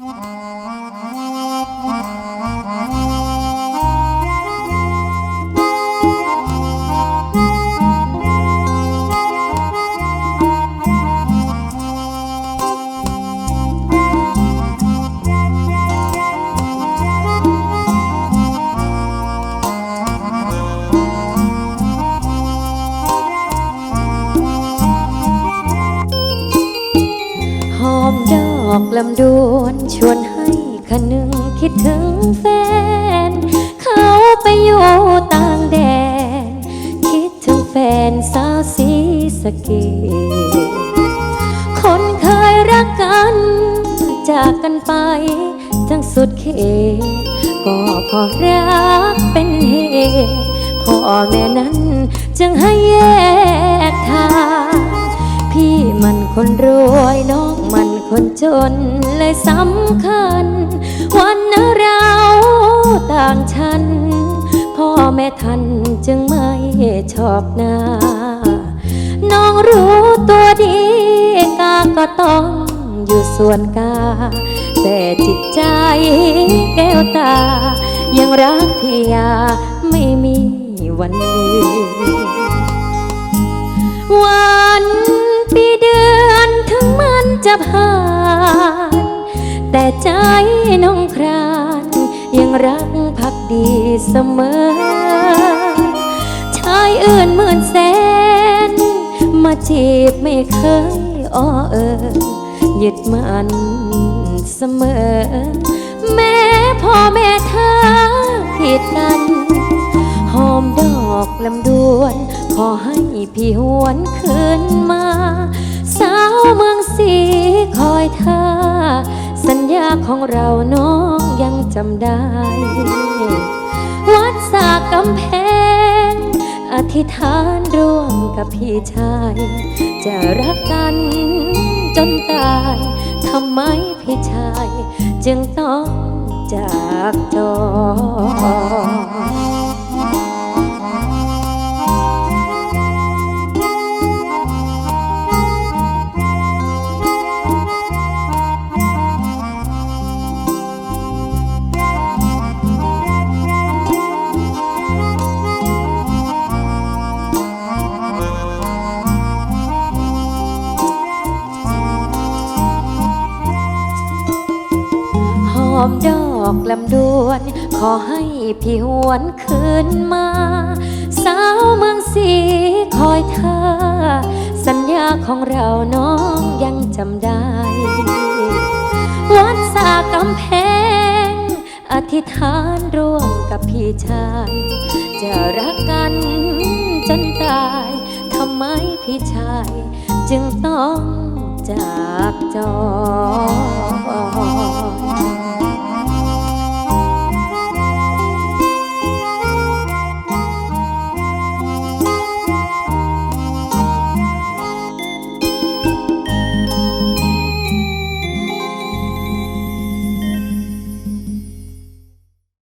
หอมด อกลำดวนชวนให้คะนึงคิดถึงแฟน เขาไปอยู่ต่างแดน คิดถึงแฟนสาวสีสเกตคนเคยรักกัน จากกันไปทั้งสุดเขตก็เพอรักเป็นเหตุพ่อแม่นั้นจึงให้แยกทาง พี่มันคนรวยน้อง คนจนเลยสำคัญ วันนเราต่างฉันพ่อแม่ท่านจึงไม่ชอบหน้า น้องรู้ตัวดีกาก็ต้องอยู่ส่วนกา แต่จิตใจแก้วตา ยังรักพี่ยาไม่มีวันลืมวันปีเดือน จะผ่าน แต่ใจน้องครานยังรักพักดีเสมอ ชายอื่นหมื่นแสน มาจีบไม่เคยอ้อเออยึดมันเสมอ แม่พ่อแม่เธอผิดกันหอมดอกลำดวน ขอให้พี่หวนคืนมา สาวเมือง สีคอยท่า สัญญาของเราน้องยังจำได้ วัดสากกำแพง อธิษฐานร่วมกับพี่ชาย จะรักกันจนตายทำไมพี่ชาย จึงต้องจากจอ อมดอกลำดวน ขอให้พี่หวนคืนมา สาวเมืองสีคอยท่าสัญญาของเราน้องยังจำได้ วัดสากำแพง อธิษฐานร่วมกับพี่ชาย จะรักกันจนตายทำไมพี่ชาย จึงต้องจากจอ